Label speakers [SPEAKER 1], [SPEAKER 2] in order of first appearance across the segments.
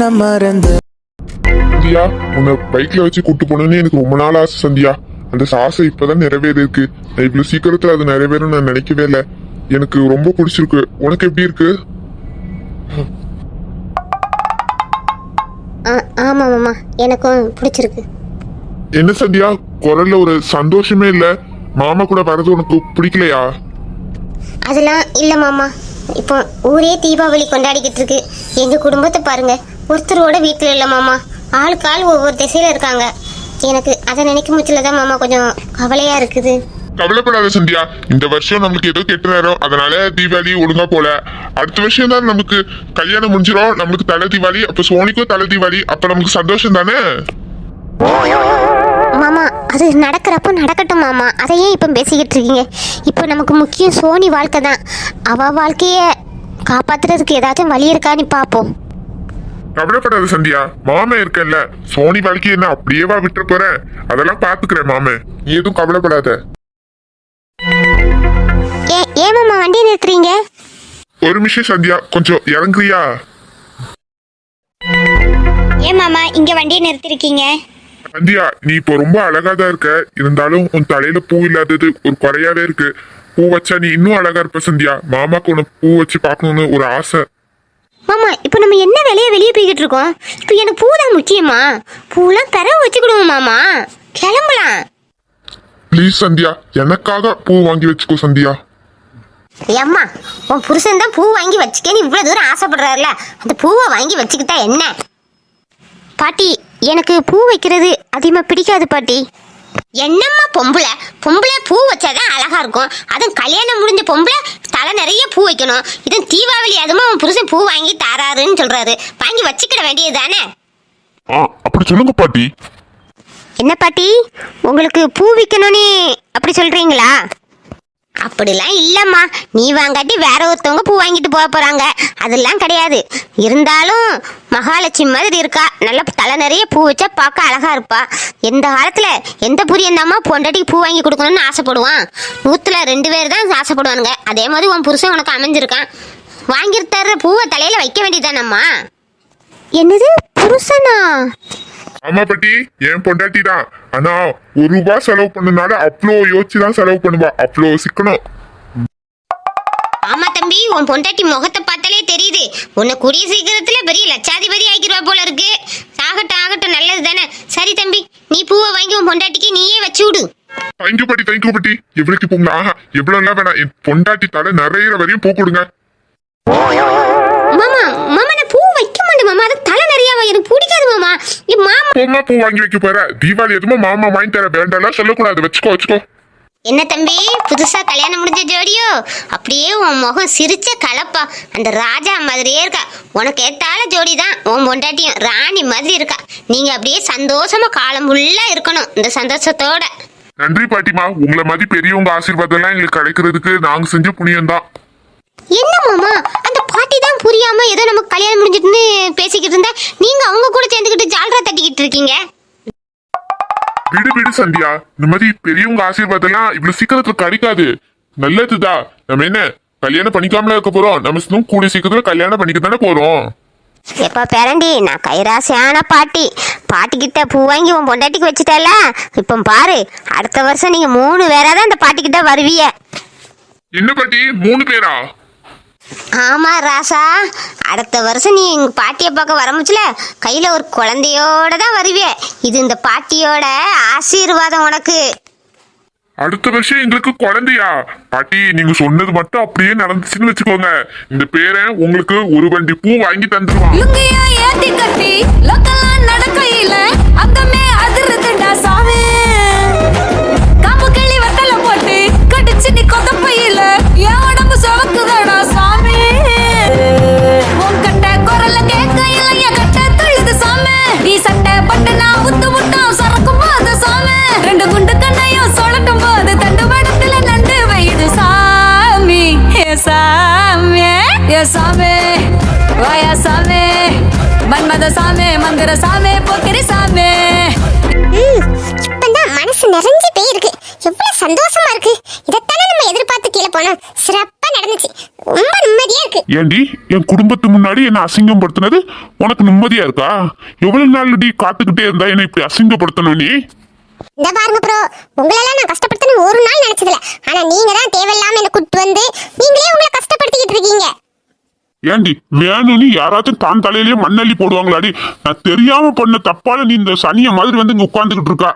[SPEAKER 1] என்ன மறந்த.
[SPEAKER 2] சந்தியா உன்னை பைக்ல வச்சு கூட்டு போகணும்னு எனக்கு ரொம்ப நாள் ஆசை சந்தியா. அந்த ஆசை இப்பதான் நிறைவேறிருக்கு நான் இவ்வளவு சீக்கிரத்துல அது நிறைவேறும் நான் நினைக்கவே இல்லை. எனக்கு ரொம்ப பிடிச்சிருக்கு. உனக்கு எப்படி இருக்கு?
[SPEAKER 3] ஆ ஆமாம் மாமா. எனக்கும் பிடிச்சிருக்கு.
[SPEAKER 2] என்ன சந்தியா? குரல்ல ஒரு சந்தோஷமே இல்ல. மாமா கூட வர்றது உனக்கு பிடிக்கலையா?
[SPEAKER 3] அதெல்லாம் இல்லை மாமா. இப்போ ஊரே தீபாவளி கொண்டாடிக்கிட்டு இருக்கு. எங்கள் குடும்பத்தை பாருங்க. ஒருத்தரோட வீட்டில் இல்லை மாமா. ஆளுக்கு ஆள் ஒவ்வொரு திசையில் இருக்காங்க. எனக்கு அதை நினைக்கும் முச்சில் தான் மாமா கொஞ்சம் கவலையாக இருக்குது.
[SPEAKER 2] கவலைப்படாத சந்தியா. இந்த வருஷம் நம்மளுக்கு ஏதோ கெட்ட நேரம். அதனால தீபாவளி ஒழுங்கா போல. அடுத்த வருஷம் தான் நமக்கு கல்யாணம் முடிஞ்சிடும் நம்மளுக்கு தலை தீபாவளி அப்ப சோனிக்கும் தலை தீபாவளி. அப்ப நமக்கு சந்தோஷம் தானே?
[SPEAKER 3] மாமா அது நடக்கிறப்போ நடக்கட்டும் மாமா. அதை ஏன் இப்போ பேசிக்கிட்டு இருக்கீங்க. இப்போ நமக்கு முக்கியம் சோனி வாழ்க்கை தான். அவள் வாழ்க்கையை காப்பாத்துறதுக்கு ஏதாச்சும் வழி இருக்கான்னு பார்ப்போம்
[SPEAKER 2] கவலைப்படாத சந்தியா. மாமே இருக்கல்ல. சோனி வாழ்க்கை என்ன அப்படியேவா விட்டு போறேன் அதெல்லாம் பாத்துக்கிறேன் மாமே. நீ எதுவும் கவலைப்படாத.
[SPEAKER 3] ஏ ஏன் மாமா வண்டி நிறுத்துறீங்க?
[SPEAKER 2] ஒரு நிமிஷம் சந்தியா. கொஞ்சம் இறங்குறியா?
[SPEAKER 3] ஏன் மாமா இங்கே வண்டியை நிறுத்திருக்கீங்க?
[SPEAKER 2] சந்தியா நீ இப்போ ரொம்ப அழகா தான் இருக்க. இருந்தாலும் உன் தலையில பூ இல்லாதது ஒரு குறையாவே இருக்கு. பூ வச்சா நீ இன்னும் அழகா இருப்ப சந்தியா. மாமாக்கு உனக்கு பூ வச்சு பார்க்கணும்னு ஒரு ஆசை.
[SPEAKER 3] மாமா இப்போ நம்ம என்ன வெளியே வெளியே போய்கிட்டு இருக்கோம்? இப்போ எனக்கு பூ தான் முக்கியமா? பூலாம் பிறகு வச்சுக்கிடுவோம் மாமா. கிளம்பலாம்.
[SPEAKER 2] ப்ளீஸ் சந்தியா எனக்காக பூ வாங்கி வச்சுக்கோ சந்தியா.
[SPEAKER 3] ஏம்மா உன் புருஷன் தான் பூ வாங்கி வச்சுக்கேன்னு இவ்வளோ தூரம் ஆசைப்படுறாருல. அந்த பூவை வாங்கி வச்சுக்கிட்டா என்ன? பாட்டி எனக்கு பூ வைக்கிறது அதிகமாக பிடிக்காது பாட்டி. என்னம்மா பொம்பளை? பொம்பளை பூ வச்சாதான் அழகா இருக்கும். அதுவும் கல்யாணம் முடிஞ்ச பொம்பளை தலை நிறைய பூ வைக்கணும். இதுவும் தீபாவளி அதுமா உன் புருஷன் பூ வாங்கி தாராருன்னு சொல்றாரு. வாங்கி வச்சுக்கிட வேண்டியது தானே
[SPEAKER 2] அப்படி சொல்லுங்க பாட்டி.
[SPEAKER 3] என்ன பாட்டி? உங்களுக்கு பூ விற்கணும்னு அப்படி சொல்றீங்களா? அப்படிலாம் இல்லம்மா. நீ வாங்காட்டி வேற ஒருத்தவங்க பூ வாங்கிட்டு போக போறாங்க. அதெல்லாம் கிடையாது. இருந்தாலும் மகாலட்சுமி மாதிரி இருக்கா. நல்ல தலை நிறைய பூ வச்சா பார்க்க அழகா இருப்பா. எந்த காலத்துல எந்த புரியந்தாம்மா பொண்டாட்டிக்கு பூ வாங்கி கொடுக்கணும்னு ஆசைப்படுவான். நூத்துல ரெண்டு பேர் தான் ஆசைப்படுவானுங்க. அதே மாதிரி உன் புருஷன் உனக்கு அமைஞ்சிருக்கான். வாங்கி தர்ற பூவை தலையில வைக்க வேண்டியதானம்மா என்னது? புருஷனா?
[SPEAKER 2] ஆமா பாட்டி என் பொண்டாட்டி தான் ஆனா ஒரு ரூபாய் செலவு பண்ணனால அவ்வளோ யோசிச்சு தான் செலவு பண்ணுவா. அவ்வளோ சிக்கனம்.
[SPEAKER 3] ஆமா தம்பி உன் பொண்டாட்டி முகத்தை பார்த்தாலே தெரியுது. உன்னை கூடிய சீக்கிரத்துல பெரிய லட்சாதிபதி ஆக்கிடுவா போல இருக்கு. ஆகட்டும் ஆகட்டும் நல்லது தானே. சரி தம்பி நீ பூவை வாங்கி உன் பொண்டாட்டிக்கு நீயே வச்சு விடு.
[SPEAKER 2] தேங்க்யூ பாட்டி தேங்க்யூ பாட்டி. எவ்வளோக்கு பூங்களா ஆஹா எவ்வளோ எல்லாம் வேணாம். என் பொண்டாட்டி தலை நிறையிற வரையும் பூ கொடுங்க.
[SPEAKER 3] மாமா மாமா நான் பூ வைக்க மாட்டேன் மாமா. அது தலை நிறைய எனக்கு பிடிக்காது மாமா. மாமா
[SPEAKER 2] பூமா பூ வாங்கி வைக்க போற. தீபாவளி எதுவுமே மாமா வாங்கி தர வேண்டாம் சொல்லக்கூடாது. வச்சுக்கோ வச்சுக்கோ.
[SPEAKER 3] என்ன தம்பி புதுசா கல்யாணம் முடிஞ்ச ஜோடியோ? அப்படியே உன் முகம் சிரிச்ச கலப்பா. அந்த ராஜா மாதிரியே இருக்கா. உனக்கு ஏத்தால ஜோடி தான். உன் பொண்டாட்டியும் ராணி மாதிரி இருக்கா. நீங்க அப்படியே சந்தோஷமா காலம் ஃபுல்லா இருக்கணும். இந்த சந்தோஷத்தோட.
[SPEAKER 2] நன்றி பாட்டிமா உங்களை மாதிரி பெரியவங்க ஆசீர்வாதம் எல்லாம் எங்களுக்கு கிடைக்கிறதுக்கு நாங்க செஞ்ச புண்ணியம் தான்
[SPEAKER 3] என்ன மாமா? அந்த பாட்டி தான் புரியாம ஏதோ நமக்கு கல்யாணம் முடிஞ்சிட்டுன்னு பேசிக்கிட்டு இருந்தா. நீங்க அவங்க கூட சேர்ந்துக்கிட்டு ஜால்ரா தட்டிக்கிட்டு இருக்கீங்க.
[SPEAKER 2] விடு விடு சந்தியா. இந்த மாதிரி பெரியவங்க ஆசீர்வாதம் எல்லாம் இவ்வளவு சீக்கிரத்துல கிடைக்காது. நல்லதுதான் நம்ம என்ன கல்யாணம் பண்ணிக்காமல இருக்க போறோம். நம்ம இன்னும் கூடிய சீக்கிரத்துல கல்யாணம் பண்ணிக்க தானே போறோம்.
[SPEAKER 3] எப்பா பேரண்டி? நான் கைராசியான பாட்டி. பாட்டிக்கிட்ட பூ வாங்கி உன் பொண்டாட்டிக்கு வச்சுட்டல இப்போ பாரு அடுத்த வருஷம் நீங்க மூணு பேரா தான் இந்த பாட்டிக்கிட்ட வருவீங்க.
[SPEAKER 2] என்ன பாட்டி? மூணு பேரா?
[SPEAKER 3] ஆமா ராசா. அடுத்த வருஷம் நீ எங்க பாட்டியை பார்க்க வரமுச்சுல கையில ஒரு குழந்தையோட தான் வருவிய. இது இந்த பாட்டியோட ஆசீர்வாதம் உனக்கு.
[SPEAKER 2] அடுத்த வருஷம் எங்களுக்கு குழந்தையா? பாட்டி நீங்க சொன்னது மட்டும் அப்படியே நடந்துச்சுன்னு வச்சுக்கோங்க. இந்த பேரன் உங்களுக்கு ஒரு வண்டி பூ வாங்கி தந்துருவான்.
[SPEAKER 4] லுங்கியா ஏத்தி கட்டி லோக்கலா நடக்கையில அங்கமே அதிர சாமே. வாயா சாமே மன்மத சாமே மந்திர சாமே போக்கிரி சாமே.
[SPEAKER 5] மனசு நிறைஞ்சு போயிருக்கு எவ்வளவு சந்தோஷமா இருக்கு. இதைத்தானே நம்ம எதிர்பார்த்து கீழே போனோம். சிறப்பா நடந்துச்சு. ரொம்ப நிம்மதியா இருக்கு.
[SPEAKER 6] ஏண்டி என் குடும்பத்து முன்னாடி என்ன அசிங்கப்படுத்தினது உனக்கு நிம்மதியா இருக்கா? எவ்வளவு நாள் டி காத்துக்கிட்டே இருந்தா என்ன இப்படி அசிங்கப்படுத்தணும் நீ?
[SPEAKER 5] இந்த பாருங்க ப்ரோ உங்களெல்லாம் நான் கஷ்டப்படுத்தணும் ஒரு நாள் நினைச்சதில்ல. ஆனா நீங்க தான் தேவையில்லாம என்ன கூட்டு வந்து நீங்களே உங்களை கஷ்டப்படுத்திக்கிட்டு இருக்கீங்க.
[SPEAKER 6] ஏண்டி வேணும்னு யாராச்சும் தான் தலையிலேயே மண்ணள்ளி போடுவாங்களாடி? நான் தெரியாம பண்ண தப்பால நீ இந்த சனிய மாதிரி வந்து இங்க உட்காந்துக்கிட்டு இருக்கா?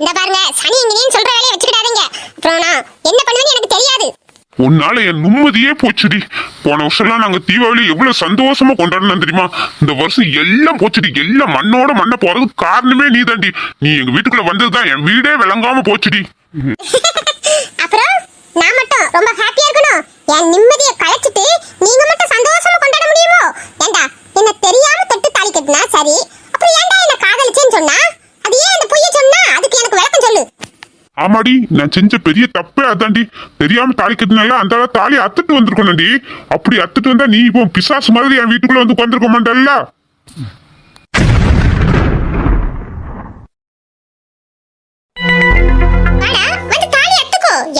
[SPEAKER 5] இந்த பாருங்க சனி இங்கேயும் சொல்ற வேலையை வச்சுக்கிடாதீங்க. அப்புறம் நான் என்ன பண்ணுவேன்னு எனக்கு தெரியாது.
[SPEAKER 6] உன்னால என் நிம்மதியே போச்சுடி. போன வருஷம்லாம் நாங்க தீபாவளி எவ்வளவு சந்தோஷமா கொண்டாடணும் தெரியுமா? இந்த வருஷம் எல்லாம் போச்சுடி. எல்லாம் மண்ணோட மண்ணை போறதுக்கு காரணமே நீ தாண்டி நீ எங்க வீட்டுக்குள்ள வந்ததுதான் என் வீடே விளங்காம போச்சுடி.
[SPEAKER 5] அப்புறம் நான் மட்டும் ரொம்ப ஹாப்பியா இருக்கணும். என் நிம்மதியை கலைச்சிட்டு நீங்க மட்டும் சந்தோஷமா கொண்டாட முடியுமோ? ஏண்டா என்ன தெரியாம தொட்டு தாலி கட்டினா சரி? அப்புறம் ஏண்டா என்ன காதலிச்சேன்னு சொன்னா? அது ஏன் அந்த பொய்ய சொன்னா? அதுக்கு எனக்கு விளக்கம் சொல்லு.
[SPEAKER 6] ஆமாடி நான் செஞ்ச பெரிய தப்பே அதாண்டி தெரியாம தாலி கட்டினால அந்த தாலி அத்துட்டு வந்திருக்கணும்டி. அப்படி அத்துட்டு வந்தா நீ இப்போ பிசாசு மாதிரி என் வீட்டுக்குள்ள வந்து உட்காந்துருக்க மாட்டல்ல
[SPEAKER 5] ஆனா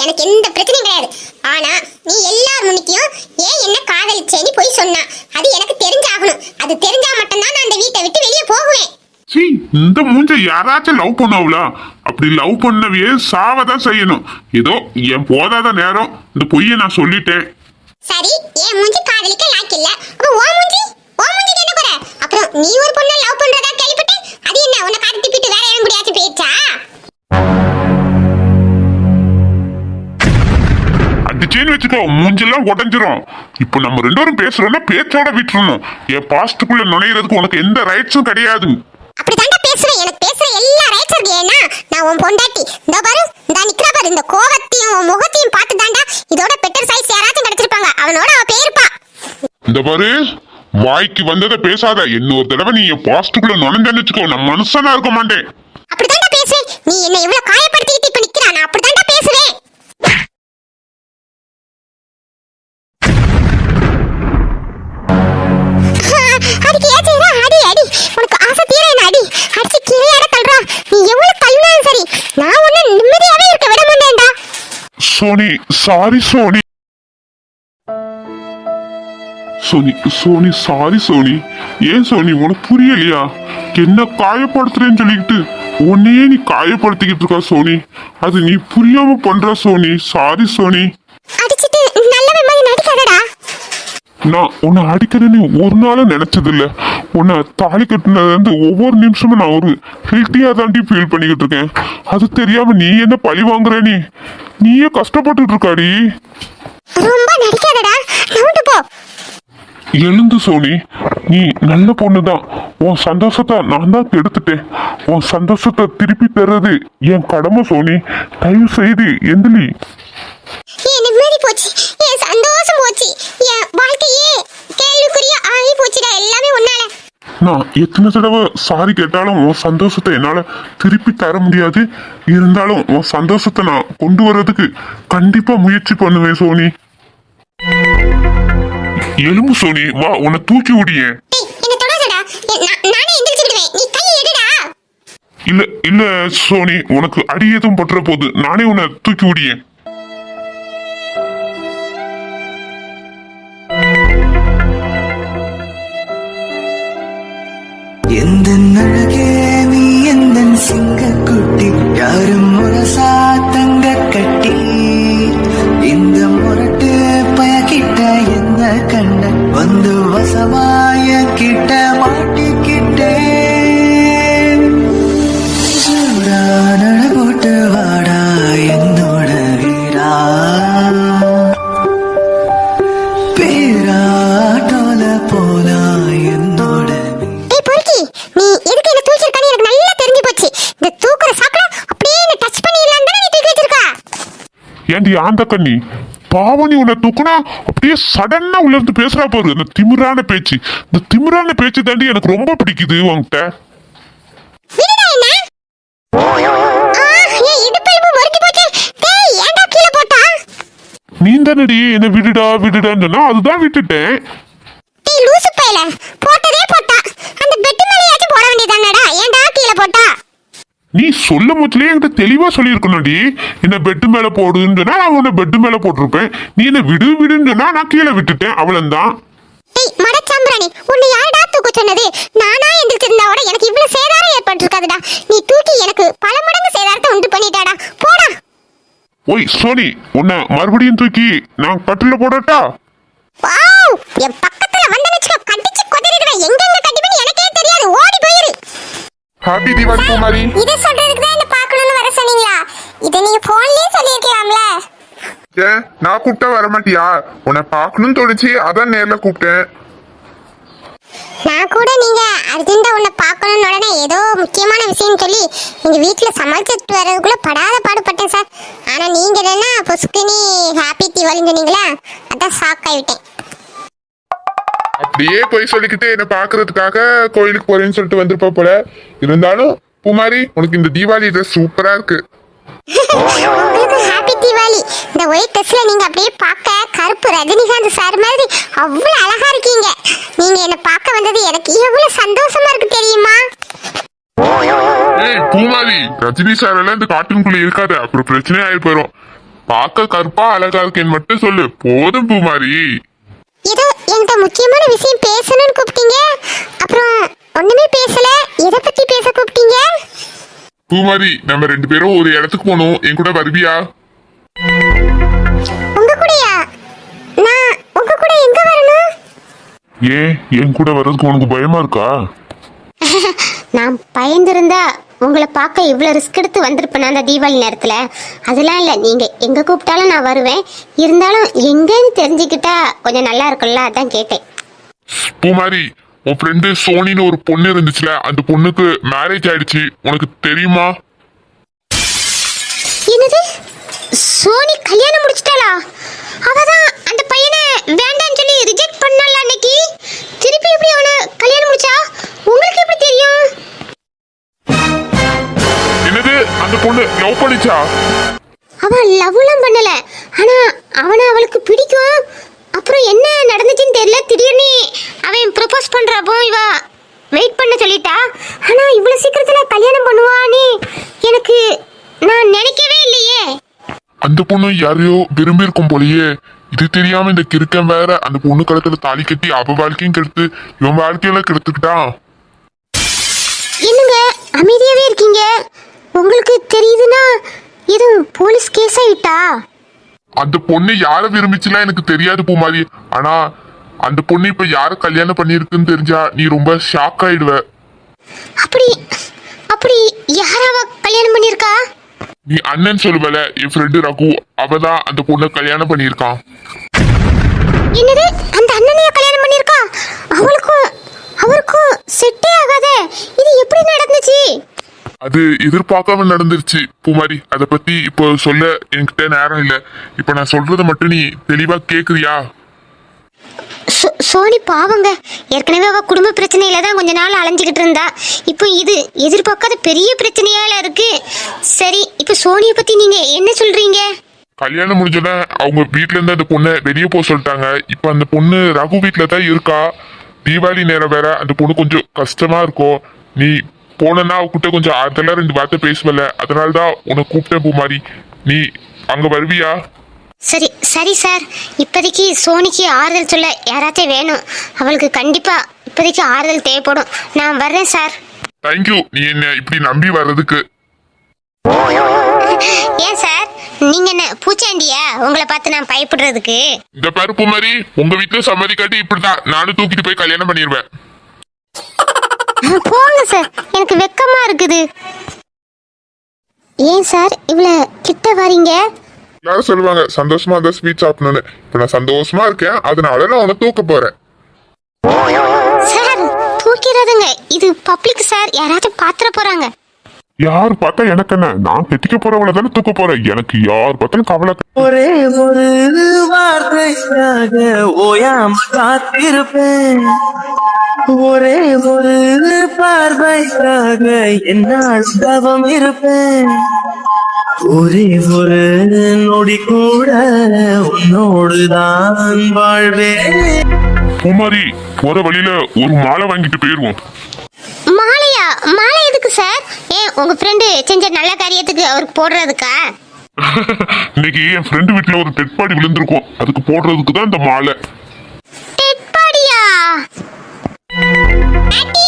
[SPEAKER 5] எனக்கு எந்த பிரச்சனையும் கிடையாது. ஆனா நீ எல்லார் முன்னிக்கையும் ஏன் என்ன காதலிச்சேன்னு போய் சொன்னா. அது எனக்கு தெரிஞ்சாகணும். அது தெரிஞ்சா மட்டும்தான் நான் அந்த வீட்டை விட்டு வெளியே போகுவேன்.
[SPEAKER 6] சீ இந்த மூஞ்ச யாராச்சும் லவ் பண்ணுவாங்களா அப்படி லவ் பண்ணவே சாவதான் செய்யணும். ஏதோ என் போதாத நேரம் இந்த பொய்யை நான் சொல்லிட்டேன்.
[SPEAKER 5] சரி என் மூஞ்சி காதலிக்க லாய்க்கு இல்ல. அப்ப ஓ மூஞ்சி? ஓ மூஞ்சிக்கு என்ன குறை? அப்புறம் நீ ஒரு பொண்ணை லவ் பண்றதா கேள்விப்பட்டேன்
[SPEAKER 6] அடிச்சேன்னு வச்சுக்கோ மூஞ்செல்லாம் உடஞ்சிரும். இப்போ நம்ம ரெண்டு பேரும் பேசுறோம்னா பேச்சோட விட்டுறணும். என் பாஸ்டுக்குள்ள நுழையிறதுக்கு உனக்கு எந்த ரைட்ஸும் கிடையாது.
[SPEAKER 5] அப்படிதான்டா பேசுவேன் எனக்கு பேசுற எல்லா ரைட்ஸ் இருக்கு. ஏன்னா நான் உன் பொண்டாட்டி. இந்த பாரு இந்த நிக்கிற பாரு. இந்த கோவத்தையும் உன் முகத்தையும் பார்த்து தாண்டா இதோட பெட்டர் சைஸ் யாராச்சும் கிடைச்சிருப்பாங்க. அவனோட அவ பேருப்பா
[SPEAKER 6] இந்த பாரு வாய்க்கு வந்ததை பேசாத. இன்னொரு தடவை நீ என் பாஸ்டுக்குள்ள நுழைஞ்சேன்னு வச்சுக்கோ. நான் மனுஷனா இருக்க மாட்டேன்.
[SPEAKER 5] அப்படிதான்டா பேசுவேன் நீ என்ன இவ்வளவு காயப்படுத்திக்கிட்டு இப்ப நிக்கிறா. நான் பேசுவேன் ஆசை தீர என்ன அடி. அடிச்சு கீழே தள்ளுறா நீ எவ்வளவு தள்ளினாலும் சரி நான் உன்னை நிம்மதியாவே இருக்க விட மாட்டேன்டா.
[SPEAKER 6] சோனி சாரி சோனி. சோனி சோனி சாரி சோனி. ஏன் சோனி உனக்கு புரியலையா? என்ன காயப்படுத்துறேன்னு சொல்லிக்கிட்டு உன்னையே நீ காயப்படுத்திக்கிட்டு இருக்கா சோனி? அது நீ புரியாம பண்ற சோனி. Sorry Sony.
[SPEAKER 5] நடிக்காதடா
[SPEAKER 6] நான் உன்னை அடிக்கிறேன்னு ஒரு நாளும் நினைச்சதில்ல. உன்னை தாலி கட்டினதுல இருந்து ஒவ்வொரு நிமிஷமும் நான் ஒரு ஹெல்த்தியா தாண்டி ஃபீல் பண்ணிக்கிட்டு இருக்கேன். அது தெரியாம நீ என்ன பழி வாங்குற நீ? நீயே கஷ்டப்பட்டுட்டு இருக்காடி.
[SPEAKER 5] ரொம்ப நடிக்காதடா. நவுண்டு போ.
[SPEAKER 6] எழுந்து சோனி நீ நல்ல பொண்ணுதான். உன் சந்தோஷத்தை நான் தான் கெடுத்துட்டேன். உன் சந்தோஷத்தை திருப்பி தர்றது என் கடமை சோனி. தயவு செய்து
[SPEAKER 5] நிம்மதி போச்சு என் சந்தோஷம் போச்சு என் வாழ்க்கையே கேள்விக்குறியா ஆகி போச்சுடா எல்லாமே உன்னால
[SPEAKER 6] நான் எத்தனை தடவை சாரி கேட்டாலும் உன் சந்தோஷத்தை என்னால திருப்பி தர முடியாது. இருந்தாலும் உன் சந்தோஷத்தை நான் கொண்டு வர்றதுக்கு கண்டிப்பா முயற்சி பண்ணுவேன் சோனி. எலும்பு சோனி வா உன்னை தூக்கி விடியேன் இல்ல இல்ல சோனி உனக்கு அடி எதுவும் பட்டுற போது நானே உன்னை தூக்கி விடியேன்
[SPEAKER 7] என்ன கண்ண வந்து வசமாய கிட்ட மாட்டிக்கிட்டே சூடா நட போட்டு வாடா என்னோட வீரா பேராட்டோல போனா என்னோட
[SPEAKER 5] நீ எதுக்கு என்ன தூக்கி இருக்கான்னு எனக்கு நல்லா தெரிஞ்சு போச்சு. இந்த தூக்குற சாக்குல அப்படியே டச் பண்ணிடலாம் தானே நீ தூக்கி வச்சிருக்கா?
[SPEAKER 6] ஏண்டி ஆந்த கண்ணி? பாவனி உன்னை தூக்குனா அப்படியே சடனா உள்ள இருந்து பேசுறா பாரு. இந்த திமிரான பேச்சு. இந்த திமிரான பேச்சு தாண்டி எனக்கு ரொம்ப பிடிக்குது
[SPEAKER 5] உங்ககிட்ட
[SPEAKER 6] நீ என்ன? விடுடா விடுடான்னு சொன்னா அதுதான் விட்டுட்டேன். போட்டதே போட்ட.
[SPEAKER 2] நீ சொல்லும் போதுலயே என்கிட்ட தெளிவா சொல்லியிருக்கணும்டி. என்ன பெட்டு மேல போடுன்னு சொன்னா நான் உன்னை பெட்டு மேல போட்டிருப்பேன். நீ என்ன விடு விடுன்னு சொன்னா நான் கீழே விட்டுட்டேன். அவ்வளவுதான்.
[SPEAKER 3] ஏய் மடச்சாம்பிராணி உன்னை யாரடா தூக்க சொன்னது? நானா எந்திரிச்சிருந்தா கூட எனக்கு இவ்வளவு சேதாரம் ஏற்பட்டிருக்காதுடா. நீ தூக்கி எனக்கு பல மடங்கு சேதாரத்தை உண்டு பண்ணிட்டாடா. போடா.
[SPEAKER 2] ஓய் சோனி உன்னை மறுபடியும் தூக்கி நான் கட்டில போடட்டா?
[SPEAKER 3] வாவ் என் பக்கத்துல வந்த வச்சுக்க கடிச்சு கொதறிடுவேன் எங்கெங்க கடிப்பேன்னு எனக்கே தெரியாது ஓடி போயிரு
[SPEAKER 2] ஹாப்பி தீபாவளி குமாரி
[SPEAKER 3] இதை சொல்றதுக்கு தான் என்ன பார்க்கணும்னு வர சொன்னீங்களா? இதை நீங்க போன்லயே சொல்லியிருக்கலாம்ல.
[SPEAKER 2] ஏன் நான் கூப்பிட்டா வர மாட்டியா உன்னை பார்க்கணும்னு தோணுச்சு அதான் நேர்ல கூப்பிட்டேன்.
[SPEAKER 3] நான் கூட நீங்க அர்ஜென்ட்டா உன்னை பார்க்கணும்னு உடனே ஏதோ முக்கியமான விஷயம் சொல்லி எங்க வீட்ல சமாளிச்சுட்டு வர்றதுக்குள்ள படாத பாடுபட்டேன் சார். ஆனா நீங்க என்ன பொசுக்குனி ஹாப்பி தீபாவளின்னு சொன்னீங்களா அதான் ஷாக் ஆயிட்டேன்
[SPEAKER 2] அப்படியே போய் சொல்லிக்கிட்டு என்ன பாக்குறதுக்காக கோயிலுக்கு போறேன்னு சொல்லிட்டு வந்திருப்ப போல. இருந்தாலும் குமாரி உனக்கு இந்த தீபாவளி ட்ரெஸ் சூப்பரா இருக்கு.
[SPEAKER 3] ஹாப்பி தீபாவளி. இந்த ஒயிட் ட்ரெஸ்ல நீங்க அப்படியே பார்க்க கருப்பு ரஜினிகாந்த் சார் மாதிரி அவ்வளவு அழகா இருக்கீங்க. நீங்க என்ன பார்க்க வந்தது எனக்கு எவ்வளவு சந்தோஷமா இருக்கு தெரியுமா?
[SPEAKER 2] ஏய் பூமாரி ரஜினி சார் எல்லாம் இந்த கார்ட்டூனுக்குள்ள இருக்காது. அப்புறம் பிரச்சனை போயிடும் பார்க்க கருப்பா அழகா இருக்கேன்னு மட்டும் சொல்லு. போதும் பூமாரி.
[SPEAKER 3] ஏதோ என்கிட்ட முக்கியமான விஷயம் பேசணும்னு கூப்பிட்டீங்க. அப்புறம் ஒண்ணுமே பேசல. எதை பத்தி பேச கூப்பிட்டீங்க?
[SPEAKER 2] பூமாரி நம்ம ரெண்டு பேரும் ஒரு இடத்துக்கு போகணும். என் கூட வருவியா?
[SPEAKER 3] உங்க கூடயா? நான் உங்க கூட எங்க வரணும்?
[SPEAKER 2] ஏன்? என் கூட வர்றதுக்கு உனக்கு பயமா இருக்கா?
[SPEAKER 3] நான் பயந்திருந்தா உங்களை பார்க்க இவ்வளோ ரிஸ்க் எடுத்து வந்திருப்பேன் அந்த தீபாவளி நேரத்தில்? அதெல்லாம் இல்லை. நீங்கள் எங்கே கூப்பிட்டாலும் நான் வருவேன். இருந்தாலும் எங்கேன்னு தெரிஞ்சுக்கிட்டா கொஞ்சம் நல்லா இருக்கும்ல? அதான் கேட்டேன்.
[SPEAKER 2] பூமாரி உன் ஃப்ரெண்டு சோனின்னு ஒரு பொண்ணு இருந்துச்சுல? அந்த பொண்ணுக்கு மேரேஜ் ஆயிடுச்சு. உனக்கு தெரியுமா?
[SPEAKER 3] என்னது? சோனி கல்யாணம் முடிச்சிட்டாளா? அவதான் அந்த பையனை வேண்டாம்னு சொல்லி ரிஜெக்ட் பண்ணல அன்னைக்கு? திருப்பி எப்படி அவனை கல்யாணம் முடிச்சா? உங்களுக்கு எப்படி தெரியும்?
[SPEAKER 2] அந்த பொண்ணு லவ் பண்ணிச்சா?
[SPEAKER 3] அவன் லவ்லாம் பண்ணல. ஆனா அவனை அவளுக்கு பிடிக்கும். அப்புறம் என்ன நடந்துச்சுன்னு தெரியல. திடீர்னு அவன் ப்ரப்போஸ் பண்றப்போ இவ. வெயிட் பண்ண சொல்லிட்டா. ஆனா இவ்வளவு சீக்கிரத்துல கல்யாணம் பண்ணுவான்னு எனக்கு நான் நினைக்கவே இல்லையே.
[SPEAKER 2] அந்த பொண்ணு யாரையோ விரும்பி இருக்கும் போலயே. இது தெரியாம இந்த கிறுக்கன் வேற அந்த பொண்ணு கழுத்துல தாலி கட்டி அவ வாழ்க்கையும் கெடுத்து இவன் வாழ்க்கையில கெடுத்துக்கிட்டான்.
[SPEAKER 3] என்னங்க அமைதியாவே இருக்கீங்க? உங்களுக்கு தெரியுதுன்னா எதுவும் போலீஸ் கேஸ் ஆயிட்டா?
[SPEAKER 2] அந்த பொண்ணு யார விரும்பிச்சுலாம் எனக்கு தெரியாது பூமாரி. ஆனா அந்த பொண்ணு இப்ப யார கல்யாணம் பண்ணிருக்குன்னு தெரிஞ்சா நீ ரொம்ப ஷாக் ஆயிடுவ.
[SPEAKER 3] அப்படி அப்படி யாராவ கல்யாணம் பண்ணியிருக்கா?
[SPEAKER 2] நீ அண்ணன் சொல்லுவல என் ஃப்ரெண்டு ரகு அவதான் அந்த பொண்ணை கல்யாணம் பண்ணியிருக்கான்.
[SPEAKER 3] என்னது? அந்த அண்ணனைய கல்யாணம் பண்ணிருக்கா அவளுக்கும் அவருக்கும் செட்டே ஆகாதே இது எப்படி நடந்துச்சு
[SPEAKER 2] அது எதிர்பார்க்காம நடந்துருச்சு. பூமாரி அதை பத்தி இப்போ சொல்ல என்கிட்ட நேரம் இல்ல. இப்ப நான் சொல்றதை மட்டும் நீ தெளிவா கேக்குறியா?
[SPEAKER 3] சோனி பாவங்க. ஏற்கனவே அவ குடும்ப பிரச்சனையில தான் கொஞ்ச நாள் அலைஞ்சுக்கிட்டு இருந்தா. இப்போ இது எதிர்பார்க்காத பெரிய பிரச்சனையால இருக்கு. சரி இப்போ சோனியை பத்தி நீங்க என்ன சொல்றீங்க?
[SPEAKER 2] கல்யாணம் முடிஞ்சோடனே அவங்க வீட்ல இருந்து அந்த பொண்ணை வெளியே போக சொல்லிட்டாங்க. இப்ப அந்த பொண்ணு ரகு வீட்ல தான் இருக்கா. தீபாவளி நேரம் வேற அந்த பொண்ணு கொஞ்சம் கஷ்டமா இருக்கும். நீ போனன்னா அவகிட்ட கொஞ்சம் அதெல்லாம் ரெண்டு வார்த்தை பேசுவல. அதனால தான் உன்னை கூப்பிட்டேன் பூமாரி. நீ அங்க வருவியா?
[SPEAKER 3] சரி சரி சார். இப்போதைக்கு சோனிக்கு ஆறுதல் சொல்ல யாராச்சும் வேணும். அவளுக்கு கண்டிப்பா இப்போதைக்கு ஆறுதல் தேவைப்படும். நான் வர்றேன் சார்.
[SPEAKER 2] தேங்க்யூ நீ என்ன இப்படி நம்பி வர்றதுக்கு.
[SPEAKER 3] ஏன் சார்? நீங்க என்ன பூச்சாண்டியா? உங்களை பார்த்து நான் பயப்படுறதுக்கு?
[SPEAKER 2] இந்த பாரு பூமாரி. உங்க வீட்டுல சம்மதிக்காட்டி இப்படிதான் நானும் தூக்கிட்டு போய் கல்யாணம் பண்ணிடுவேன்
[SPEAKER 3] போங்க சார். எனக்கு வெக்கமா இருக்குது. ஏன் சார்? இவ்வளோ கிட்ட வரீங்க?
[SPEAKER 2] எல்லாரும் சொல்லுவாங்க சந்தோஷமா இருந்தா ஸ்வீட் சாப்பிடணும்னு. இப்ப நான் சந்தோஷமா இருக்கேன் அதனால நான் உன்னை தூக்க போறேன்.
[SPEAKER 3] சார் தூக்கிறதுங்க இது பப்ளிக் சார். யாராச்சும் பாத்திர போறாங்க.
[SPEAKER 2] யார் பார்த்தா எனக்கு என்ன? நான் கெட்டிக்க போறவள தானே தூக்க போறேன். எனக்கு யார் பார்த்தாலும் கவலை.
[SPEAKER 8] ஒரே ஒரு வார்த்தைக்காக ஓயாம காத்திருப்பேன். ஒரே ஒரு பார்வைக்காக என்னால் தவம் இருப்பேன். ஒரே ஒரு நொடி கூட உன்னோடு தான் வாழ்வேன்.
[SPEAKER 2] குமாரி போற வழியில ஒரு மாலை வாங்கிட்டு போயிருவோம்.
[SPEAKER 3] மாலையா? மாலை
[SPEAKER 5] உங்க ஃப்ரெண்டு செஞ்ச நல்ல காரியத்துக்கு அவருக்கு போடுறதுக்கா?
[SPEAKER 2] இன்னைக்கு என் ஃப்ரெண்டு வீட்டுல ஒரு டெட் பாடி விழுந்திருக்கும். அதுக்கு போடுறதுக்கு தான் இந்த மாலை.
[SPEAKER 5] டெட்பாடியா ஆண்டி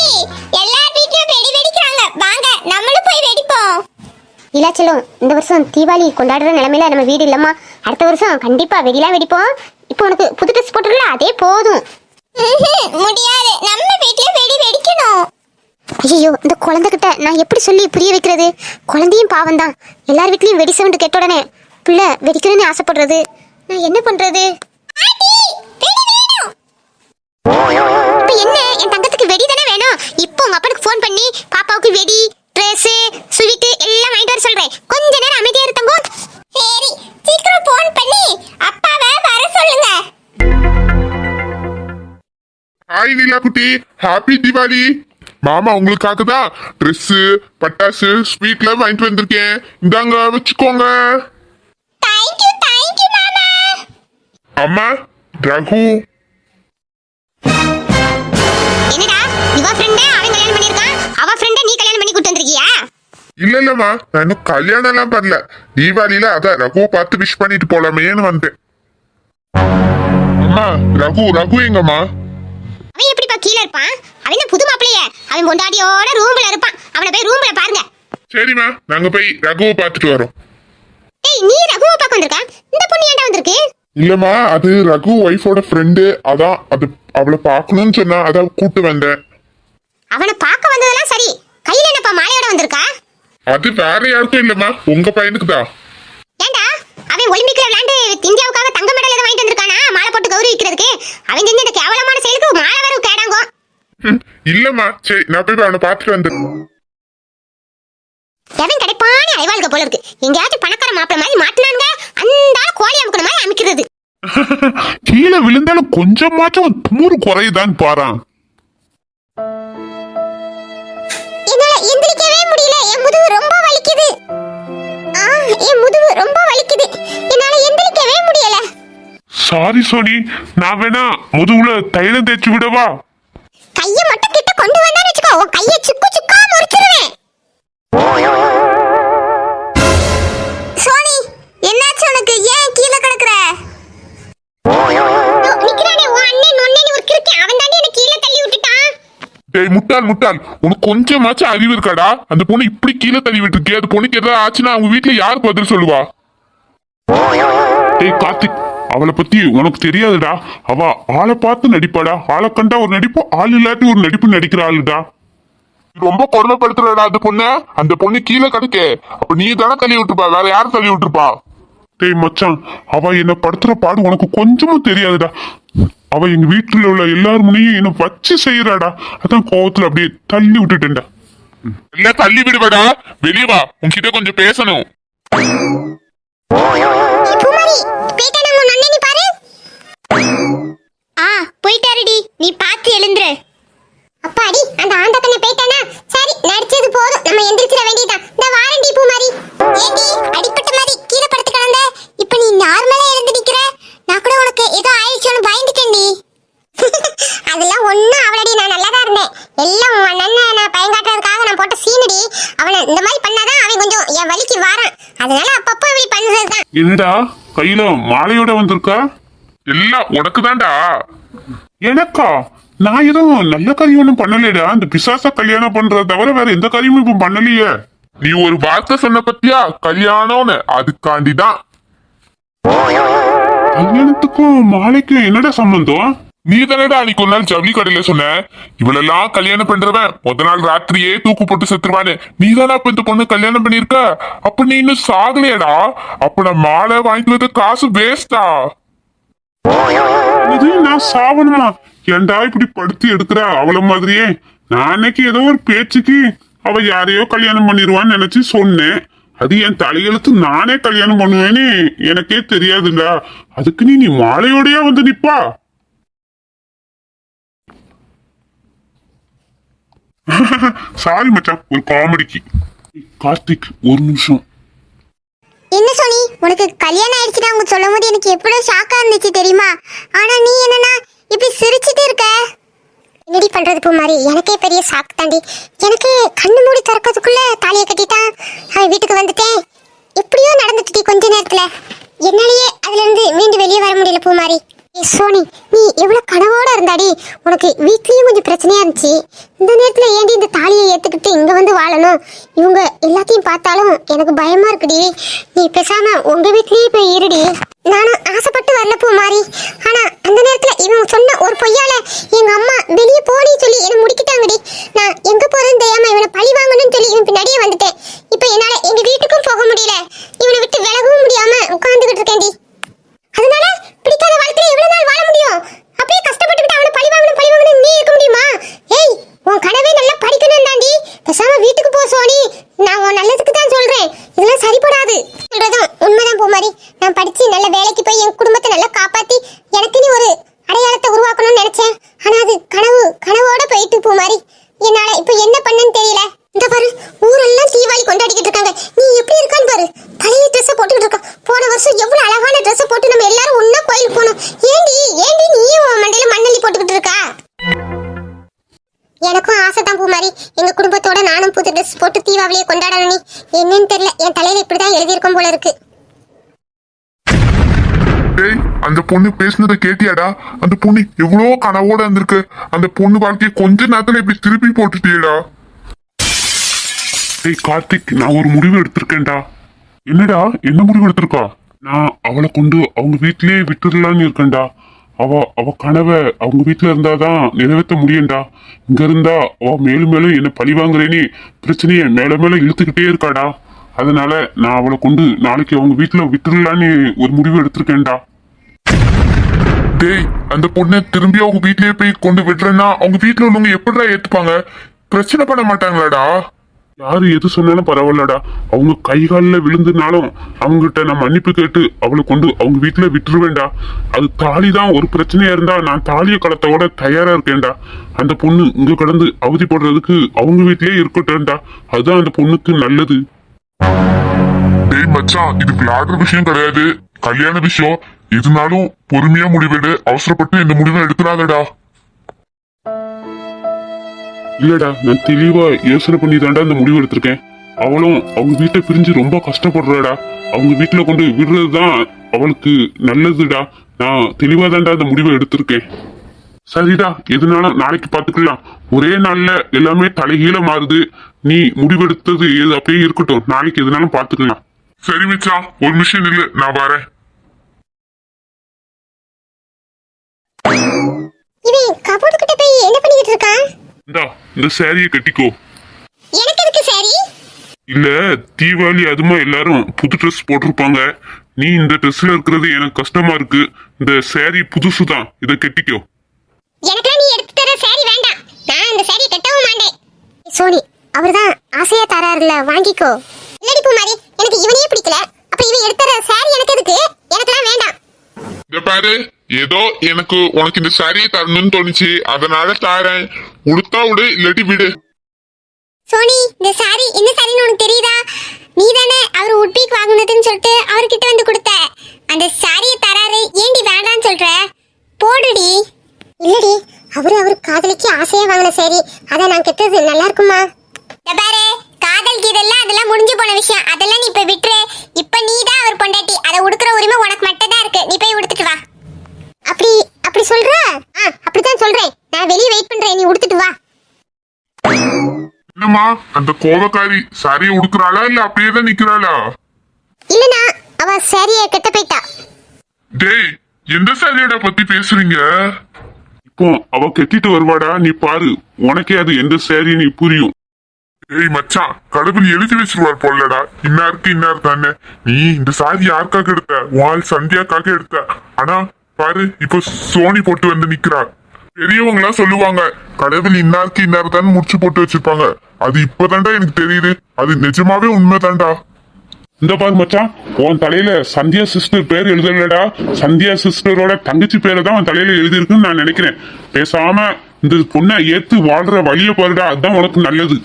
[SPEAKER 5] வீட்லயும் வெடி வெடிக்கிறாங்க. வாங்க நம்மளும் போய் வெடிப்போம். இலாச்சலம் இந்த வருஷம் தீபாவளி கொண்டாடுற நிலைமையில நம்ம வீடு இல்லம்மா. அடுத்த வருஷம் கண்டிப்பா வெடிலாம் வெடிப்போம். இப்போ உனக்கு புது ட்ரெஸ் போட்டுருல அதே போதும். முடியாது. நம்ம வீட்ல வெடி வெடிக்கணும். ஐயோ இந்த குழந்தைகிட்ட நான் எப்படி சொல்லி புரிய வைக்கிறது? குழந்தையும் பாவம் தான் எல்லார் வீட்லேயும் வெடி சவுண்டு கேட்ட உடனே பிள்ளை வெடிக்கணும்னு ஆசைப்படுறது. நான் என்ன பண்றது? இப்போ என்ன? என் தங்கத்துக்கு வெடி தானே வேணும். இப்போ உங்க அப்பனுக்கு ஃபோன் பண்ணி பாப்பாவுக்கு வெடி ட்ரெஸ்ஸு ஸ்வீட்டு எல்லாம் வாங்கிட்டு வர சொல்கிறேன் கொஞ்ச நேரம் அமைதியா இரு சரி சீக்கிரம் ஃபோன் பண்ணி அப்பாவை வர சொல்லுங்க.
[SPEAKER 2] ஹாய் நீலா குட்டி. ஹாப்பி தீபாவளி மாமா உங்களுக்காக தான் ட்ரெஸ் பட்டாசு ஸ்வீட்லாம் வாங்கிட்டு வந்திருக்கேன். இந்தாங்க வச்சுக்கோங்க. அம்மா ரகு.
[SPEAKER 5] என்னடா? இவ ஃப்ரெண்ட் அவன் கல்யாணம் பண்ணிருக்கான் அவ ஃப்ரெண்ட நீ கல்யாணம் பண்ணி கூட்டி வந்திருக்கியா?
[SPEAKER 2] இல்ல இல்லம்மா நான் இன்னும் கல்யாணம் எல்லாம் பண்ணல. தீபாவளியில அதான் ரகுவை பார்த்து விஷ் பண்ணிட்டு போலாமேன்னு வந்தேன். அம்மா ரகு ரகு எங்கம்மா?
[SPEAKER 5] அவன் எப்படிப்பா கீழே இருப்பான்? அவன் புது மாப்பிளைய அவன் பொண்டாட்டியோட ரூம்ல இருப்பான். அவனை போய் ரூம்ல பாருங்க.
[SPEAKER 2] சரிம்மா நாங்க போய் ரகுவை பார்த்துட்டு வரோம்.
[SPEAKER 5] ஏய் நீ ரகுவை பார்க்க வந்திருக்கா? இந்த பொண்ணு ஏன்டா வந்திருக்கு?
[SPEAKER 2] இல்லம்மா அது ரகு ஒய்ஃபோட ஃப்ரெண்டு அதான் அது அவளை பார்க்கணும்னு சொன்னா அதான் கூட்டு வந்தேன்.
[SPEAKER 5] அவனை பார்க்க வந்ததெல்லாம் சரி. கையில என்னப்பா மாலையோட வந்திருக்கா?
[SPEAKER 2] அது வேற யாருக்கும் இல்லம்மா. உங்க பையனுக்கு தான்.
[SPEAKER 5] ஏன்டா? அவன் ஒலிம்பிக்ல விளையாண்டு இந்தியாவுக்காக தங்க மெடல் எதுவும் வாங்கிட்டு வந்திருக்கானா? மாலை போட்டு கௌரவிக்கிறதுக்கு? அவன் செஞ்ச இந்த கேவலமான செயலுக்கு மாலை வர கேடாங்கோ.
[SPEAKER 2] இல்லம்மா சரி நான் போய் அவனை பார்த்துட்டு வந்து
[SPEAKER 5] எவன் கிடைப்பானே அலைவாளுக போல இருக்கு. எங்கேயாச்சும் பணக்கார மாப்பிள்ள மாதிரி மாட்டினாங்க அந்த கோழி அமுக்கிற மாதிரி அமைக்கிறது.
[SPEAKER 2] கீழே விழுந்தாலும் கொஞ்சமாச்சும் துமுறு குறையுதான்னு பாறான்
[SPEAKER 5] என்னால எந்திரிக்கவே முடியல. என் முதுகு ரொம்ப வலிக்குது. ஆ என் முதுகு ரொம்ப வலிக்குது. என்னால எந்திரிக்கவே முடியல.
[SPEAKER 2] சாரி சோனி. நான் வேணா முதுகுல தைலம் தேய்ச்சி விடவா?
[SPEAKER 5] கைய மட்டும் கிட்ட கொண்டு வந்தான்னு வச்சுக்கோ. உன் கைய சுக்கு சுக்கா முறிச்சிருவேன். சோனி என்னாச்சு உனக்கு? ஏன் கீழே கிடக்குற? நிக்கிறானே உன் அண்ணன் நொண்ணேன்னு ஒரு கிறுக்கன். அவன் தாண்டி என்ன கீழே தள்ளி விட்டுட்டான்.
[SPEAKER 2] டேய் முட்டாள் முட்டாள். உனக்கு கொஞ்சமாச்சும் அறிவு இருக்காடா? அந்த பொண்ணு இப்படி கீழே தள்ளி விட்டுருக்கே அது பொண்ணுக்கு ஏதாவது ஆச்சுன்னா அவங்க வீட்டுல யாருக்கு பதில் சொல்லுவா? டேய் கார்த்திக். அவளை பத்தி உனக்கு தெரியாதுடா. அவ ஆளை பார்த்து நடிப்பாடா. ஆளை கண்டா ஒரு நடிப்பு ஆள் இல்லாட்டி ஒரு நடிப்பு நடிக்கிற ஆளுடா ரொம்ப கொடுமைப்படுத்துறடா அந்த பொண்ணு. அந்த பொண்ணு கீழே கிடக்கே. அப்ப நீ தானே தள்ளி விட்டுருப்பா வேற யாரும் தள்ளி விட்டுருப்பா? டேய் மச்சான் அவ என்ன படுத்துற பாடு உனக்கு கொஞ்சமும் தெரியாதுடா. அவ எங்க வீட்டுல உள்ள எல்லார் முனையும் என்ன வச்சு செய்யறாடா. அதான் கோவத்துல அப்படியே தள்ளி விட்டுட்டேன்டா. இல்ல தள்ளி விடுவாடா. வெளியே வா. உன்கிட்ட கொஞ்சம் பேசணும்.
[SPEAKER 5] ஆ போயிட்டாருடி. நீ பார்த்து எழுந்துரு. அப்பாடி அந்த ஆண்ட போயிட்டானா சரி நடிச்சது போதும். நம்ம எந்திரிச்சிட வேண்டியதான் இந்த வாரண்டி மாதிரி ஏண்டி அடிப்பட்ட மாதிரி கீழே படுத்து கிடந்த? இப்போ நீ நார்மலா எழுந்து நிக்கிற? நான் கூட உனக்கு ஏதோ ஆயிடுச்சோன்னு பயந்துட்டேன்டி. அதெல்லாம் ஒண்ணும் அவளடி நான் நல்லா தான் இருந்தேன். எல்லாம் உன் அண்ணன் நான் பயங்காட்டுறதுக்காக நான் போட்ட சீனடி அவனை இந்த மாதிரி பண்ணாதான் அவன் கொஞ்சம் என் வலிக்கு வாரான். அதனால அப்பப்போ இப்படி பண்ணுறதுதான்.
[SPEAKER 2] என்னடா? கையில மாலையோட வந்திருக்கா? எல்லாம் உனக்கு தான்டா எனக்கா? நான் எதுவும் நல்ல காரியம் ஒன்றும் பண்ணலையடா இந்த பிசாச கல்யாணம் பண்றத தவிர வேற எந்த காரியமும் இப்ப பண்ணலையே. நீ ஒரு வார்த்தை சொன்ன பத்தியா? கல்யாணம்னு. அதுக்காண்டிதான். கல்யாணத்துக்கும் மாலைக்கும் என்னடா சம்பந்தம்? நீ தானடா அன்னைக்கு ஒரு நாள் ஜவுளி கடையில சொன்ன? இவளெல்லாம் கல்யாணம் பண்றவன். முத நாள் ராத்திரியே தூக்கு போட்டு செத்துருவான்னு. நீ தானே அப்ப இந்த பொண்ணு கல்யாணம் பண்ணிருக்க அப்ப நீ இன்னும் சாகலையடா. அப்ப நான் மாலை வாங்கிட்டு வந்த காசு வேஸ்டா நான் சாவணுமா ஏன்டா இப்படி படுத்து எடுக்கிற? அவள மாதிரியே. நான் அன்னைக்கு ஏதோ ஒரு பேச்சுக்கு அவ யாரையோ கல்யாணம் பண்ணிடுவான்னு நினைச்சு சொன்னேன். அது என் தலையெழுத்து நானே கல்யாணம் பண்ணுவேன்னு எனக்கே தெரியாதுடா. அதுக்கு நீ நீ மாலையோடயா வந்து நிப்பா? சாரி மச்சான். ஒரு காமெடிக்கு கார்த்திக் ஒரு நிமிஷம்.
[SPEAKER 5] என்ன சோனி? உனக்கு கல்யாணம் ஆயிடுச்சுடா அவங்க சொல்லும் போது எனக்கு எவ்வளவு ஷாக்கா இருந்துச்சு தெரியுமா? ஆனா நீ என்னன்னா இப்படி சிரிச்சிட்டு இருக்க? என்னடி பண்றது பூமாரி எனக்கே பெரிய ஷாக் தாண்டி. எனக்கு கண்ணு மூடி திறக்கிறதுக்குள்ள தாலியை கட்டிட்டான். அவன் வீட்டுக்கு வந்துட்டேன். எப்படியோ நடந்துட்டு கொஞ்ச நேரத்துல. என்னாலேயே அதுல இருந்து மீண்டு வெளியே வர முடியல பூமாரி மாதிரி. சோனி நீ எவ்வளவு கனவோட இருந்தாடி? உனக்கு வீட்லேயும் கொஞ்சம் பிரச்சனையா இருந்துச்சு. இந்த நேரத்தில் ஏண்டி இந்த தாலியை ஏத்துக்கிட்டு இங்க வந்து வாழணும்? இவங்க எல்லாத்தையும் பார்த்தாலும் எனக்கு பயமா இருக்குடி. நீ பேசாம உங்க வீட்லயே போய் இருடி. நானும் ஆசைப்பட்டு வரல மாறி ஆனா அந்த நேரத்தில் இவன் சொன்ன ஒரு பொய்யால எங்க அம்மா வெளியே போனி சொல்லி என்ன முடிக்கிட்டாங்கடி நான் எங்க போறேன்னு தெரியாம இவனை பழி வாங்கணும்னு சொல்லி இவன் பின்னாடியே வந்துட்டேன் இப்போ என்னால எங்க வீட்டுக்கும் போக முடியல இவனை விட்டு விலகவும் முடியாம உட்கார்ந்துகிட்டு இருக்கேன்டி அதனால பிடிக்காத வாழ்க்கையில எவ்வளவு நாள் வாழ முடியும் அப்படியே கஷ்டப்பட்டுக்கிட்டு அவனை பழி வாங்கணும் பழி வாங்கணும் நீ இருக்க முடியுமா ஏய் உன் கனவே நல்லா படிக்கணும் தாண்டி பேசாம வீட்டுக்கு போ சோனி நான் உன் நல்லதுக்கு தான் சொல்றேன் இதெல்லாம் சரிப்படாது சொல்றதும் உண்மைதான் பூமாரி நான் படிச்சு நல்ல வேலைக்கு போய் என் குடும்பத்தை நல்லா காப்பாத்தி எனக்குன்னு ஒரு அடையாளத்தை உருவாக்கணும்னு நினைச்சேன் ஆனா அது கனவு கனவோட போயிட்டு பூமாரி என்னால இப்ப என்ன பண்ணன்னு தெரியல இந்த பாரு ஊரெல்லாம் தீபாவளி கொண்டாடிக்கிட்டு இருக்காங்க நீ எப்படி இருக்கான்னு பாரு தலையில ட்ரெஸ் போட்டுக்கிட்டு இருக்க போன வருஷம் எவ்வளவு அழகான ட்ரெஸ் போட்டு நம்ம எல்லாரும் ஒண்ணா கோயிலுக்கு போனோம் ஏண்டி ஏண்டி நீயும் உன் மண்டையில மண்ணள்ளி போட்டுக்கிட்டு இருக்கா எனக்கும் ஆசை தான் பூமாரி. எங்க குடும்பத்தோட நானும் புது ட்ரெஸ் போட்டு தீபாவளியை கொண்டாடணும் என்னன்னு தெரியல. என் தலையில இப்படிதான் எழுதியிருக்கும் போல இருக்கு.
[SPEAKER 6] டேய் அந்த பொண்ணு பேசுனதை கேட்டியாடா? அந்த பொண்ணு எவ்வளோ கனவோட இருந்திருக்கு. அந்த பொண்ணு வாழ்க்கையை கொஞ்ச நேரத்துல இப்படி திருப்பி போட்டுட்டியடா. டேய் கார்த்திக் நான் ஒரு முடிவு எடுத்திருக்கேன்டா. என்னடா? என்ன முடிவு எடுத்திருக்கா? நான் அவளை கொண்டு அவங்க வீட்டிலேயே விட்டுடலான்னு இருக்கேன்டா. அவ அவ கனவை அவங்க வீட்டுல இருந்தாதான் நிறைவேற்ற முடியும்டா. இங்க இருந்தா அவ மேலும் மேலும் என்ன பழி வாங்குறேன்னு பிரச்சனையை மேல மேல இழுத்துக்கிட்டே இருக்காடா. அதனால நான் அவளை கொண்டு நாளைக்கு அவங்க வீட்டுல விட்டுடலான்னு ஒரு முடிவு எடுத்திருக்கேன்டா. டேய் அந்த பொண்ணை திரும்பி அவங்க வீட்லயே போய் கொண்டு விடுறேன்னா அவங்க வீட்டுல உள்ளவங்க எப்படிடா ஏத்துப்பாங்க? பிரச்சனை பண்ண மாட்டாங்களாடா? யாரு எது சொன்னாலும் பரவாயில்லடா. அவங்க கை காலில் விழுந்துனாலும் அவங்ககிட்ட நான் மன்னிப்பு கேட்டு அவளை கொண்டு அவங்க வீட்டுல விட்டுருவேண்டா அது தாலி தான் ஒரு பிரச்சனையா இருந்தா நான் தாலியை கலத்தோட தயாரா இருக்கேன்டா. அந்த பொண்ணு இங்க கடந்து அவதி போடுறதுக்கு அவங்க வீட்லயே இருக்கட்டும்டா. அதுதான் அந்த பொண்ணுக்கு நல்லது.
[SPEAKER 2] டேய் மச்சான் இது விளையாடுற விஷயம் கிடையாது. கல்யாண விஷயம். எதுனாலும் பொறுமையா முடிவெடு. அவசரப்பட்டு இந்த முடிவை எடுத்துடாதடா.
[SPEAKER 6] இல்லடா நான் தெளிவா யோசனை பண்ணி தாண்டா அந்த முடிவு எடுத்திருக்கேன். அவளும் அவங்க வீட்டை பிரிஞ்சு ரொம்ப கஷ்டப்படுறாடா. அவங்க வீட்டுல கொண்டு விடுறதுதான் அவளுக்கு நல்லதுடா. நான் தெளிவா தாண்டா அந்த முடிவை எடுத்திருக்கேன். சரிடா எதுனாலும் நாளைக்கு பாத்துக்கலாம். ஒரே நாள்ல எல்லாமே தலைகீழ மாறுது. நீ முடிவெடுத்தது எது அப்படியே இருக்கட்டும். நாளைக்கு எதுனாலும் பாத்துக்கலாம்.
[SPEAKER 2] சரி மிச்சா ஒரு மிஷின் இல்ல நான் வரேன்.
[SPEAKER 6] இந்தா இந்த சேரியை கட்டிக்கோ.
[SPEAKER 5] எனக்கு எதுக்கு சாரி
[SPEAKER 6] இல்ல தீபாவளி அதுமா எல்லாரும் புது ட்ரெஸ் போட்டிருப்பாங்க. நீ இந்த ட்ரெஸ்ல இருக்கிறது எனக்கு கஷ்டமா இருக்கு. இந்த saree புதுசு தான் இதை கட்டிக்கோ.
[SPEAKER 5] எனக்கெல்லாம் நீ எடுத்து தர சாரி வேண்டாம். நான் இந்த சாரி கட்டவும் மாட்டேன். சோனி அவர்தான் ஆசையா தராருல வாங்கிக்கோ. இல்லடி பூமாரி எனக்கு இவனையே பிடிக்கல. அப்ப இவன் எடுத்து தர சாரி எனக்கு எதுக்கு? எனக்கெல்லாம் வேண்டாம்.
[SPEAKER 2] இந்த பாரு. ஏதோ எனக்கு உனக்கு இந்த சாரியை தரணும்னு தோணுச்சு. அதனால தாரேன். உடுத்தா விடு இல்லாட்டி விடு.
[SPEAKER 5] சோனி இந்த சாரி என்ன சாரின்னு உனக்கு தெரியுதா? நீ தானே அவர் உட்பீக் வாங்குனதுன்னு சொல்லிட்டு அவர்கிட்ட வந்து கொடுத்த. அந்த சாரியை தராரு ஏண்டி வேண்டான்னு சொல்ற? போடுடி. இல்லடி அவரு அவர் காதலிக்கு ஆசையா வாங்கின சாரி. அதை நான் கெட்டது நல்லா இருக்குமா? பாரு காதல் கீதெல்லாம் அதெல்லாம் முடிஞ்சு போன விஷயம். அதெல்லாம் நீ இப்ப விட்டுரு. இப்ப நீ தான் அவர் பொண்டாட்டி. அதை உடுக்கிற உரிமை உனக்கு மட்டும் தான் இருக்கு. நீ போய் உடுத்துட்டு வா. அப்படி அப்படி சொல்ற? ஆ அப்படிதான் சொல்றேன். நான் வெளியே வெயிட் பண்றேன். நீ உடுத்துட்டு வா.
[SPEAKER 2] என்னம்மா அந்த கோவக்காரி சாரியை உடுக்குறாளா இல்ல அப்படியே தான் நிக்கிறாளா?
[SPEAKER 5] இல்லனா அவ சாரிய கெட்ட போயிட்டா.
[SPEAKER 2] டேய் எந்த சாரியோட பத்தி பேசுறீங்க?
[SPEAKER 6] இப்போ அவ கட்டிட்டு வருவாடா நீ பாரு. உனக்கே அது எந்த சேரின்னு புரியும்.
[SPEAKER 2] ஏய் மச்சான் கடவுள் எழுதி வச்சிருவார் போலடா. இன்னாருக்கு இன்னார் தானே நீ இந்த சாரி யாருக்காக எடுத்த? வால் சந்தியாக்காக எடுத்த. ஆனா பாரு இப்போ சோனி போட்டு வந்து நிக்கிறா. பெரியவங்க எல்லாம் சொல்லுவாங்க கடவுள் இன்னாருக்கு இன்னார் தான் முடிச்சு போட்டு வச்சிருப்பாங்க. அது இப்பதான்டா எனக்கு தெரியுது. அது நிஜமாவே உண்மைதான்டா.
[SPEAKER 6] இந்த பாரு மச்சான் உன் தலையில சந்தியா சிஸ்டர் பேர் எழுதலடா. சந்தியா சிஸ்டரோட தங்கச்சி பேரை தான் உன் தலையில எழுதியிருக்குன்னு நான் நினைக்கிறேன். பேசாம இந்த பொண்ணை ஏத்து வாழ்ற வழிய பாருடா. அதுதான் உனக்கு நல்லது.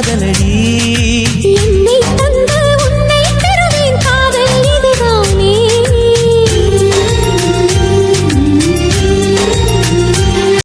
[SPEAKER 7] காதலடி.